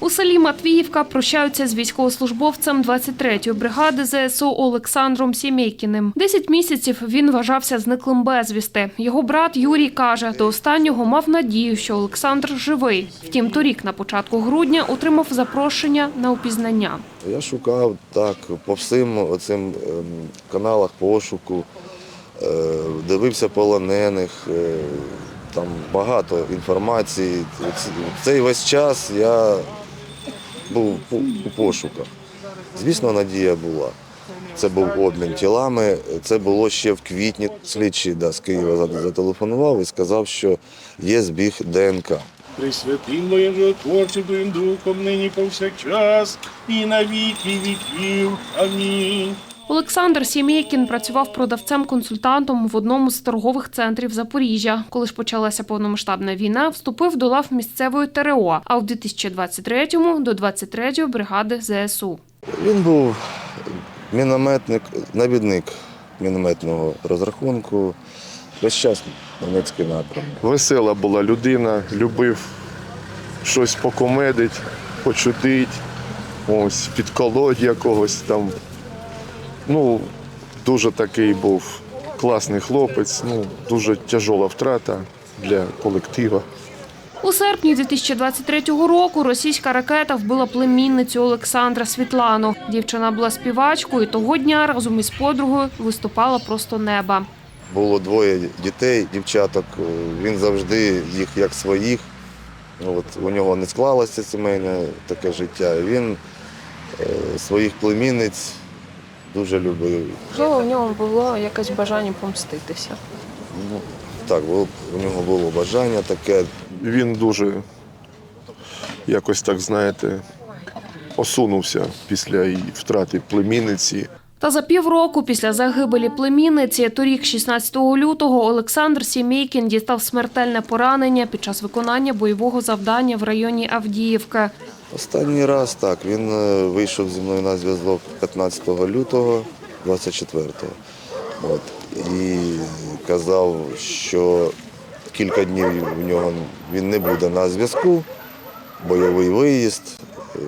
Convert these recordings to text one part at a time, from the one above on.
У селі Матвіївка прощаються з військовослужбовцем 23-ї бригади ЗСУ Олександром Сімейкіним. Десять місяців він вважався зниклим безвісти. Його брат Юрій каже, до останнього мав надію, що Олександр живий. Втім, торік на початку грудня отримав запрошення на упізнання. Я шукав так по всім оцим ем, каналах пошуку, е, дивився полонених, е, там багато інформації. Цей весь час я був у пошуках. Звісно, надія була. Це був обмін тілами. Це було ще в квітні. Слідчий да, з Києва зателефонував і сказав, що є збіг ДНК. Пресвятим моїм творчим твоїм духом, нині повсякчас і на віки віків. Амінь. Олександр Сімейкін працював продавцем-консультантом в одному з торгових центрів Запоріжжя. Коли ж почалася повномасштабна війна, вступив до лав місцевої ТРО, а в 2023-му – до 23-ї бригади ЗСУ. Він був мінометник, навідник мінометного розрахунку. Весь час Донецький напрям. Весела була людина, любив щось покомедить, почудить, ось, підколоть якогось там. Ну, дуже такий був класний хлопець, ну, дуже тяжола втрата для колектива. У серпні 2023 року російська ракета вбила племінницю Олександра Світлану. Дівчина була співачкою. і Того дня разом із подругою виступала просто неба. Було двоє дітей, дівчаток. Він завжди їх як своїх. От, у нього не склалося сімейне таке життя. Він е, своїх племінниць дуже любив. Можливо, в нього було якесь бажання помститися. Ну, так, було, у нього було бажання таке. Він дуже якось так, знаєте, осунувся після втрати племінниці. Та за півроку після загибелі племінниці, торік, 16 лютого, Олександр Сімейкін дістав смертельне поранення під час виконання бойового завдання в районі Авдіївки. Останній раз так, він е, вийшов зі мною на зв'язок 15 лютого 24-го. От, і казав, що кілька днів в нього він не буде на зв'язку, бойовий виїзд, е,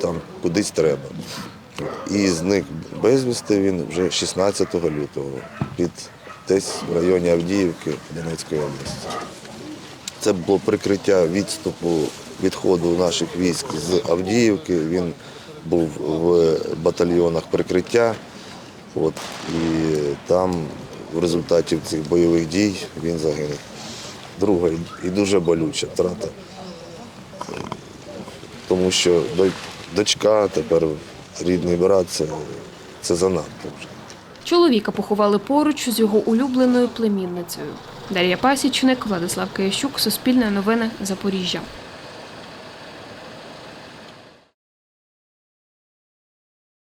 там кудись треба. І зник безвісти він вже 16 лютого під десь в районі Авдіївки Донецької області. Це було прикриття відступу відходу наших військ з Авдіївки. Він був в батальйонах прикриття. От, і там в результаті цих бойових дій він загинув. Друга і дуже болюча втрата. Тому що дочка, тепер рідний брат це, це занадто вже. Чоловіка поховали поруч з його улюбленою племінницею. Дар'я Пасічник, Владислав Киящук, Суспільне новини, Запоріжжя.